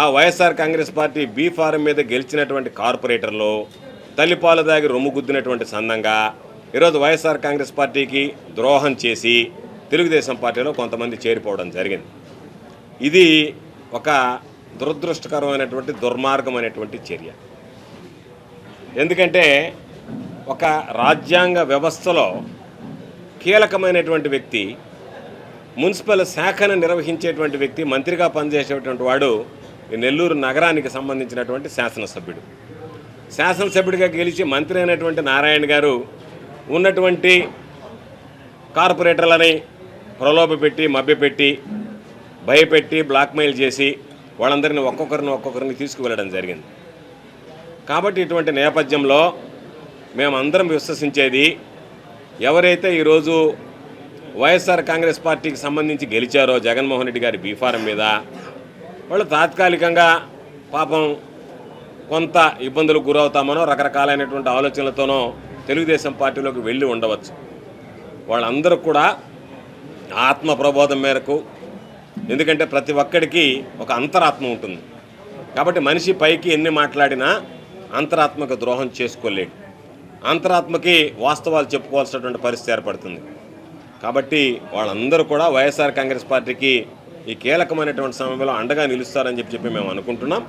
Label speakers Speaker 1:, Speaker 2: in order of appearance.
Speaker 1: ఆ YSR Congress party B form మీద గెలిచినటువంటి కార్పొరేటర్లు తల్లిపాలు దాగి రొమ్ము గుద్దినటువంటి సందంగా ఈరోజు వైఎస్ఆర్ కాంగ్రెస్ పార్టీకి ద్రోహం చేసి తెలుగుదేశం పార్టీలో కొంతమంది చేరిపోవడం జరిగింది. ఇది ఒక దురదృష్టకరమైనటువంటి దుర్మార్గమైనటువంటి చర్య. ఎందుకంటే ఒక రాజ్యాంగ వ్యవస్థలో కీలకమైనటువంటి వ్యక్తి మున్సిపల్ శాఖను నిర్వహించేటువంటి వ్యక్తి మంత్రిగా పనిచేసేటువంటి వాడు నెల్లూరు నగరానికి సంబంధించినటువంటి శాసనసభ్యుడు. శాసనసభ్యుడిగా గెలిచి మంత్రి అయినటువంటి నారాయణ గారు ఉన్నటువంటి కార్పొరేటర్లని ప్రలోభపెట్టి మభ్యపెట్టి భయపెట్టి బ్లాక్మెయిల్ చేసి వాళ్ళందరినీ ఒక్కొక్కరిని ఒక్కొక్కరిని తీసుకువెళ్ళడం జరిగింది. కాబట్టి ఇటువంటి నేపథ్యంలో మేమందరం విశ్వసించేది ఎవరైతే ఈరోజు వైఎస్ఆర్ కాంగ్రెస్ పార్టీకి సంబంధించి గెలిచారో జగన్మోహన్ రెడ్డి గారి బీఫారం మీద వాళ్ళు తాత్కాలికంగా పాపం కొంత ఇబ్బందులకు గురవుతామనో రకరకాలైనటువంటి ఆలోచనలతోనో తెలుగుదేశం పార్టీలోకి వెళ్ళి ఉండవచ్చు. వాళ్ళందరూ కూడా ఆత్మ ప్రబోధం మేరకు ఎందుకంటే ప్రతి ఒక్కడికి ఒక అంతరాత్మ ఉంటుంది. కాబట్టి మనిషి పైకి ఎన్ని మాట్లాడినా అంతరాత్మక ద్రోహం చేసుకోలేడు. అంతరాత్మకి వాస్తవాలు చెప్పుకోవాల్సినటువంటి పరిస్థితి ఏర్పడుతుంది. కాబట్టి వాళ్ళందరూ కూడా వైఎస్ఆర్ కాంగ్రెస్ పార్టీకి ఈ కీలకమైనటువంటి సమయంలో అండగా నిలుస్తారని చెప్పి చెప్పి మేము అనుకుంటున్నాం.